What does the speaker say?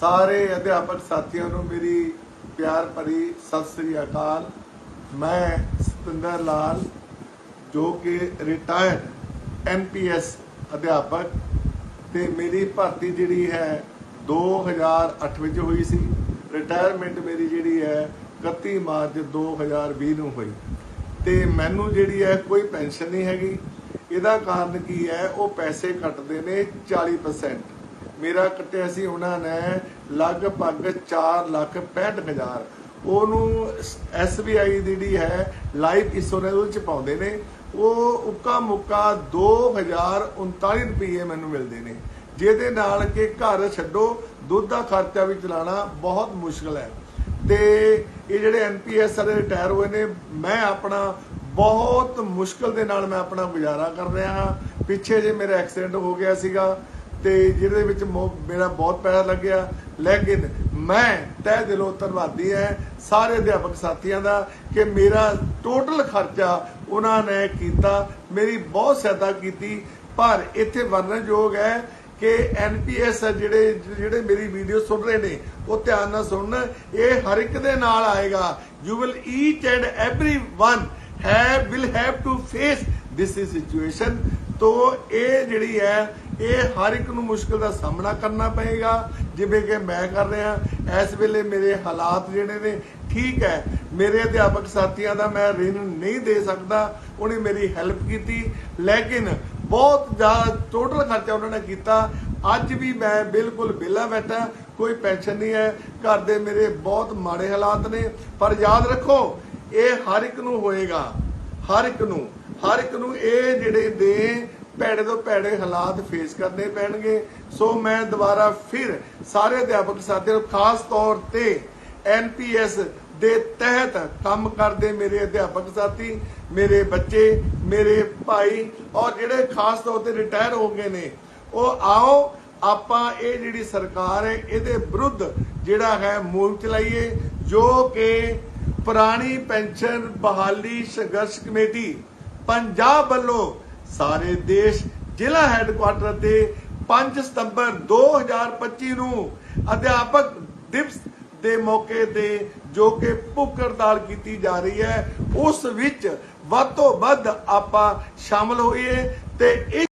ਸਾਰੇ ਅਧਿਆਪਕ ਸਾਥੀਆਂ ਨੂੰ ਮੇਰੀ ਪਿਆਰ ਭਰੀ ਸਤਿ ਸ੍ਰੀ ਅਕਾਲ। ਮੈਂ ਸਤਿੰਦਰ ਲਾਲ, ਜੋ ਕਿ ਰਿਟਾਇਰਡ ਐਨਪੀਐਸ ਅਧਿਆਪਕ ਤੇ ਮੇਰੀ ਭਰਤੀ ਜਿਹੜੀ ਹੈ 2008 ਵਿੱਚ ਹੋਈ ਸੀ। ਰਿਟਾਇਰਮੈਂਟ ਮੇਰੀ ਜਿਹੜੀ ਹੈ 31 ਮਾਰਚ 2020 ਨੂੰ ਹੋਈ। ਤੇ ਮੈਨੂੰ ਜਿਹੜੀ ਹੈ ਕੋਈ ਪੈਨਸ਼ਨ ਨਹੀਂ ਹੈਗੀ। ਇਹਦਾ ਕਾਰਨ ਕੀ ਹੈ? ਉਹ ਪੈਸੇ ਕੱਟਦੇ ਨੇ 40% ਮੇਰਾ ਕੱਟਿਆ ਸੀ ਉਹਨਾਂ ਨੇ ਲਗਭਗ 4 ਲੱਖ 65 ਹਜ਼ਾਰ। ਉਹਨੂੰ SBI ਦੀ ਜਿਹੜੀ ਹੈ ਲਾਈਫ ਇੰਸ਼ੋਰੈਂਸ ਉਹਦੇ ਚ ਪਾਉਂਦੇ ਨੇ। ਉਹ ਉੱਕਾ ਮੁੱਕਾ 2039 ਰੁਪਏ ਮੈਨੂੰ ਮਿਲਦੇ ਨੇ। ਜਿਹਦੇ ਨਾਲ ਕਿ ਘਰ ਛੱਡੋ, ਦੁੱਧ ਦਾ ਖਰਚਾ ਵੀ ਚਲਾਉਣਾ ਬਹੁਤ ਮੁਸ਼ਕਲ ਹੈ। ਤੇ ਇਹ ਜਿਹੜੇ ਐਨਪੀਐਸ ਵਾਲੇ ਰਿਟਾਇਰ ਹੋਏ ਨੇ, ਮੈਂ ਆਪਣਾ ਬਹੁਤ ਮੁਸ਼ਕਲ ਦੇ ਨਾਲ ਮੈਂ ਆਪਣਾ ਗੁਜ਼ਾਰਾ ਕਰ ਰਿਹਾ ਹਾਂ। ਪਿੱਛੇ ਜੇ ਮੇਰਾ ਐਕਸੀਡੈਂਟ ਹੋ ਗਿਆ ਸੀਗਾ ਤੇ ਜਿਹਦੇ ਵਿੱਚ ਮੋ- ਮੇਰਾ ਬਹੁਤ ਪੈਸਾ ਲੱਗਿਆ। ਲੇਕਿਨ ਮੈਂ ਤਹਿ ਦਿਲੋਂ ਧੰਨਵਾਦੀ ਹਾਂ ਸਾਰੇ ਅਧਿਆਪਕ ਸਾਥੀਆਂ ਦਾ ਕਿ ਮੇਰਾ ਟੋਟਲ ਖਰਚਾ ਉਹਨਾਂ ਨੇ ਕੀਤਾ, ਮੇਰੀ ਬਹੁਤ ਸਹਾਇਤਾ ਕੀਤੀ। ਪਰ ਇੱਥੇ ਵਰਣਨਯੋਗ ਹੈ ਕਿ ਐਨਪੀਐਸ ਜਿਹੜੇ ਜਿਹੜੇ ਮੇਰੀ ਵੀਡੀਓ ਸੁਣ ਰਹੇ ਨੇ, ਉਹ ਧਿਆਨ ਨਾਲ ਸੁਣਨ ਇਹ ਹਰ ਇੱਕ ਦੇ ਨਾਲ ਆਏਗਾ। You will each and every one have will have to face this situation ਤੋ ਇਹ ਜਿਹੜੀ ਹੈ, ਇਹ ਹਰ ਇੱਕ ਨੂੰ ਮੁਸ਼ਕਲ ਦਾ ਸਾਹਮਣਾ ਕਰਨਾ ਪਏਗਾ। ਜਿਵੇਂ ਕਿ ਮੈਂ ਕਰ ਰਿਹਾ, ਇਸ ਵੇਲੇ ਮੇਰੇ ਹਾਲਾਤ ਜਿਹੜੇ ਨੇ, ਠੀਕ ਹੈ। ਮੇਰੇ ਅਧਿਆਪਕ ਸਾਥੀਆਂ ਦਾ ਮੈਂ ਰਿਣ ਨਹੀਂ ਦੇ ਸਕਦਾ, ਉਹਨੇ ਮੇਰੀ ਹੈਲਪ ਕੀਤੀ। ਲੇਕਿਨ ਬਹੁਤ ਜ਼ਿਆਦਾ ਟੋਟਲ ਖਰਚਾ ਉਹਨਾਂ ਨੇ ਕੀਤਾ। ਅੱਜ ਵੀ ਮੈਂ ਬਿਲਕੁਲ ਵਿਹਲਾ ਬੈਠਾ, ਕੋਈ ਪੈਨਸ਼ਨ ਨਹੀਂ ਹੈ। ਘਰ ਦੇ ਮੇਰੇ ਬਹੁਤ ਮਾੜੇ ਹਾਲਾਤ ਨੇ। ਪਰ ਯਾਦ ਰੱਖੋ, ਇਹ ਹਰ ਇੱਕ ਨੂੰ ਹੋਏਗਾ। ਹਰ ਇੱਕ ਨੂੰ। ਹਰ ਇੱਕ ਨੂੰ ਇਹ ਜਿਹੜੇ ਦੇ ਭੈੜੇ ਤੋਂ ਭੈੜੇ ਹਾਲਾਤ ਫੇਸ ਕਰਨੇ ਪੈਣਗੇ। ਸੋ ਮੈਂ ਦੁਬਾਰਾ ਫਿਰ ਸਾਰੇ ਅਧਿਆਪਕ ਸਾਥੀਆਂ ਨੂੰ ਖਾਸ ਤੌਰ ਤੇ ਐਨਪੀਐਸ ਦੇ ਤਹਿਤ ਕੰਮ ਕਰਦੇ ਮੇਰੇ ਅਧਿਆਪਕ ਸਾਥੀ, ਮੇਰੇ ਬੱਚੇ, ਮੇਰੇ ਭਾਈ ਔਰ ਜਿਹੜੇ ਖਾਸ ਤੌਰ ਤੇ ਰਿਟਾਇਰ ਹੋ ਗਏ ਨੇ, ਉਹ ਆਓ ਆਪਾਂ ਇਹ ਜਿਹੜੀ ਸਰਕਾਰ ਹੈ, ਇਹਦੇ ਵਿਰੁੱਧ ਜਿਹੜਾ ਹੈ ਮੁਹਿੰਮ ਚਲਾਈਏ, ਜੋ ਕਿ ਪੁਰਾਣੀ ਪੈਨਸ਼ਨ ਬਹਾਲੀ ਸੰਘਰਸ਼ ਕਮੇਟੀ ਪੰਜਾਬ ਵੱਲੋਂ ਸਾਰੇ ਦੇਸ਼ ਜ਼ਿਲ੍ਹਾ ਹੈੱਡਕੁਆਟਰ ਤੇ 5 ਸਤੰਬਰ 2025 ਨੂੰ ਅਧਿਆਪਕ ਦਿਵਸ ਦੇ ਮੌਕੇ ਤੇ ਜੋ ਕਿ ਭੁੱਖ ਹੜਤਾਲ ਕੀਤੀ ਜਾ ਰਹੀ ਹੈ, ਉਸ ਵਿੱਚ ਵੱਧ ਤੋਂ ਵੱਧ ਆਪਾਂ ਸ਼ਾਮਲ ਹੋਈਏ ਤੇ